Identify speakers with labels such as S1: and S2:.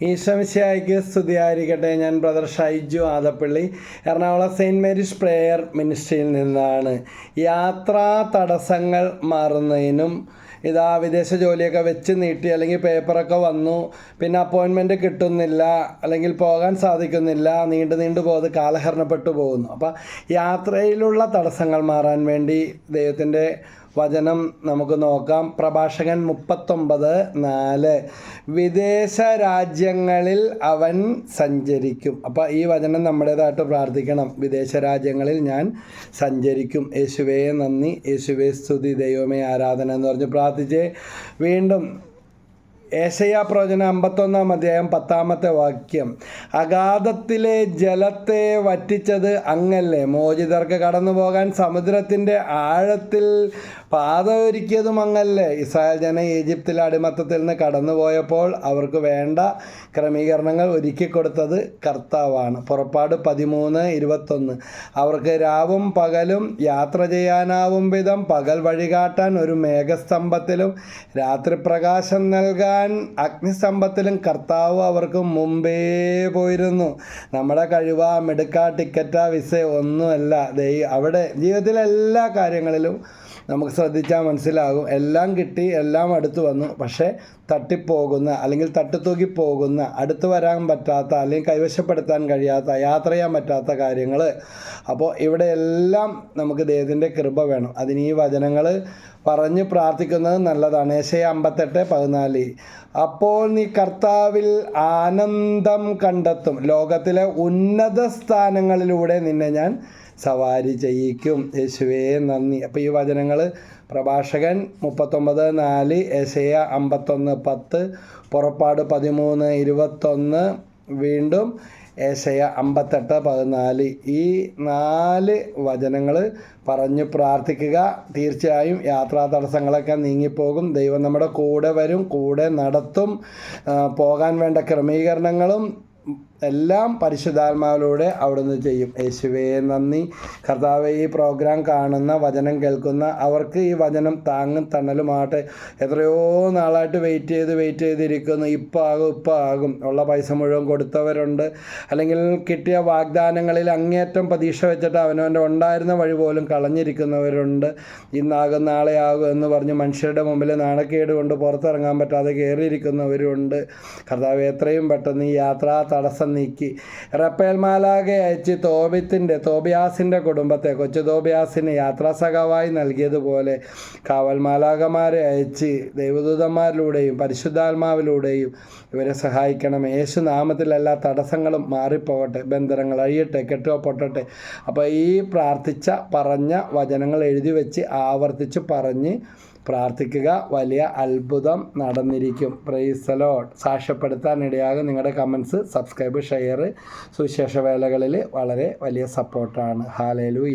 S1: ഈശമിശിയായിക്ക് സ്തുതിയായിരിക്കട്ടെ. ഞാൻ brother Shaiju Adappally Ernakulam Saint Mary's prayer മിനിസ്ട്രിയിൽ നിന്നാണ്. യാത്രാ തടസ്സങ്ങൾ മാറുന്നതിനും ഇതാ വിദേശ ജോലിയൊക്കെ വെച്ച് നീട്ടി അല്ലെങ്കിൽ പേപ്പറൊക്കെ വന്നു പിന്നെ അപ്പോയിൻമെന്റ് കിട്ടുന്നില്ല അല്ലെങ്കിൽ പോകാൻ സാധിക്കുന്നില്ല നീണ്ടു നീണ്ടു പോകുന്നത് കാലഹരണപ്പെട്ടു പോകുന്നു. അപ്പോൾ യാത്രയിലുള്ള തടസ്സങ്ങൾ മാറാൻ വേണ്ടി ദൈവത്തിന്റെ വചനം നമുക്ക് നോക്കാം. പ്രഭാഷകൻ മുപ്പത്തൊമ്പത് നാല്. വിദേശ രാജ്യങ്ങളിൽ അവൻ സഞ്ചരിക്കും. അപ്പോൾ ഈ വചനം നമ്മുടേതായിട്ട് പ്രാർത്ഥിക്കണം. വിദേശ രാജ്യങ്ങളിൽ ഞാൻ സഞ്ചരിക്കും. യേശുവേ നന്ദി. യേശുവേ സ്തുതി. ദൈവമേ ആരാധന എന്ന് പറഞ്ഞ് പ്രാർത്ഥിച്ച് വീണ്ടും ഏശയാ പ്രവചനം അമ്പത്തൊന്നാം അധ്യായം പത്താമത്തെ വാക്യം. അഗാധത്തിലെ ജലത്തെ വറ്റിച്ചത് അങ്ങല്ലേ? മോചിതർക്ക് കടന്നു പോകാൻ സമുദ്രത്തിന്റെ ആഴത്തിൽ പാത ഒരുക്കിയതും അങ്ങല്ലേ? ഇസ്രായേൽ ജന ഈജിപ്തിലെ അടിമത്തത്തിൽ നിന്ന് കടന്നുപോയപ്പോൾ അവർക്ക് വേണ്ട ക്രമീകരണങ്ങൾ ഒരുക്കി കൊടുത്തത് കർത്താവാണ്. പുറപ്പാട് പതിമൂന്ന് ഇരുപത്തൊന്ന്. അവർക്ക് രാവും പകലും യാത്ര ചെയ്യാനാവും വിധം പകൽ വഴികാട്ടാൻ ഒരു മേഘസ്തംഭത്തിലും രാത്രി പ്രകാശം നൽകാൻ അഗ്നിസ്തംഭത്തിലും കർത്താവ് അവർക്ക് മുമ്പേ പോയിരുന്നു. നമ്മുടെ കഴിവ മെടുക്കാ ടിക്കറ്റ വിസ ഒന്നുമല്ല. ദൈ അവിടെ ജീവിതത്തിലെ എല്ലാ കാര്യങ്ങളിലും നമുക്ക് ശ്രദ്ധിച്ചാൽ മനസ്സിലാകും. എല്ലാം കിട്ടി എല്ലാം അടുത്ത് വന്നു. പക്ഷേ തട്ടിപ്പോകുന്ന അല്ലെങ്കിൽ തട്ടിത്തൂക്കി പോകുന്ന അടുത്ത് വരാൻ പറ്റാത്ത അല്ലെങ്കിൽ കൈവശപ്പെടുത്താൻ കഴിയാത്ത യാത്ര ചെയ്യാൻ പറ്റാത്ത കാര്യങ്ങൾ അപ്പോൾ ഇവിടെ എല്ലാം നമുക്ക് ദൈവത്തിന്റെ കൃപ വേണം. അതിന് ഈ വചനങ്ങൾ പറഞ്ഞ് പ്രാർത്ഥിക്കുന്നത് നല്ലതാണ്. ഏശയ അമ്പത്തെട്ട് പതിനാല്. അപ്പോൾ നീ കർത്താവിൽ ആനന്ദം കണ്ടെത്തും. ലോകത്തിലെ ഉന്നത സ്ഥാനങ്ങളിലൂടെ നിന്നെ ഞാൻ സവാരി ചെയ്യിക്കും. യേശുവേ നന്ദി. അപ്പോൾ ഈ വചനങ്ങൾ പ്രഭാഷകൻ മുപ്പത്തൊമ്പത് നാല് ഏശയ അമ്പത്തൊന്ന് പത്ത് പുറപ്പാട് പതിമൂന്ന് ഇരുപത്തൊന്ന് വീണ്ടും ഏശയ അമ്പത്തെട്ട് പതിനാല്. ഈ നാല് വചനങ്ങൾ പറഞ്ഞു പ്രാർത്ഥിക്കുക. തീർച്ചയായും യാത്രാ തടസ്സങ്ങളൊക്കെ നീങ്ങിപ്പോകും. ദൈവം നമ്മുടെ കൂടെ വരും കൂടെ നടത്തും. പോകാൻ വേണ്ട ക്രമീകരണങ്ങളും എല്ലാം പരിശുദ്ധാത്മാവിലൂടെ അവിടുന്ന് ചെയ്യും. യേശുവേ നന്ദി. കർത്താവ് ഈ പ്രോഗ്രാം കാണുന്ന വചനം കേൾക്കുന്ന അവർക്ക് ഈ വചനം താങ്ങും തണലുമാട്ടെ എത്രയോ നാളായിട്ട് വെയിറ്റ് ചെയ്ത് വെയിറ്റ് ചെയ്തിരിക്കുന്നു. ഇപ്പം ആകും ഇപ്പം ആകും. ഉള്ള പൈസ മുഴുവൻ കൊടുത്തവരുണ്ട്. അല്ലെങ്കിൽ കിട്ടിയ വാഗ്ദാനങ്ങളിൽ അങ്ങേറ്റം പ്രതീക്ഷ വെച്ചിട്ട് അവനവന്റെ ഉണ്ടായിരുന്ന വഴി പോലും കളഞ്ഞിരിക്കുന്നവരുണ്ട്. ഇന്നാകും നാളെ ആകും എന്ന് പറഞ്ഞ് മനുഷ്യരുടെ മുമ്പിൽ നാണക്കേട് കൊണ്ട് പുറത്തിറങ്ങാൻ പറ്റാതെ കയറിയിരിക്കുന്നവരുണ്ട് കർത്താവ് എത്രയും പെട്ടെന്ന് ഈ യാത്രാ തടസ്സം നീക്കി. റപ്പേൽ മാലാകെ അയച്ച് തോബിത്തിന്റെ തോബിയാസിന്റെ കുടുംബത്തെ കൊച്ചു തോബിയാസിന് യാത്രാ സഖാവായി നൽകിയതുപോലെ കാവൽ മാലാകമാരെ അയച്ച് ദൈവദൂതന്മാരിലൂടെയും പരിശുദ്ധാത്മാവിലൂടെയും ഇവരെ സഹായിക്കണം. യേശു നാമത്തിൽ എല്ലാ തടസ്സങ്ങളും മാറിപ്പോകട്ടെ ബന്ധനങ്ങൾ അഴിയട്ടെ കെട്ടോ പൊട്ടട്ടെ. അപ്പോൾ ഈ പ്രാർത്ഥിച്ച പറഞ്ഞ വചനങ്ങൾ എഴുതി വെച്ച് ആവർത്തിച്ച് പറഞ്ഞ് പ്രാർത്ഥിക്കുക. വലിയ അത്ഭുതം നടന്നിരിക്കും. പ്രൈസലോട്ട് സാക്ഷ്യപ്പെടുത്താൻ ഇടയാകും നിങ്ങളുടെ കമൻസ് സബ്സ്ക്രൈബ് ഷെയർ സുവിശേഷ വേലകളിൽ വളരെ വലിയ സപ്പോർട്ടാണ് ഹാലേലു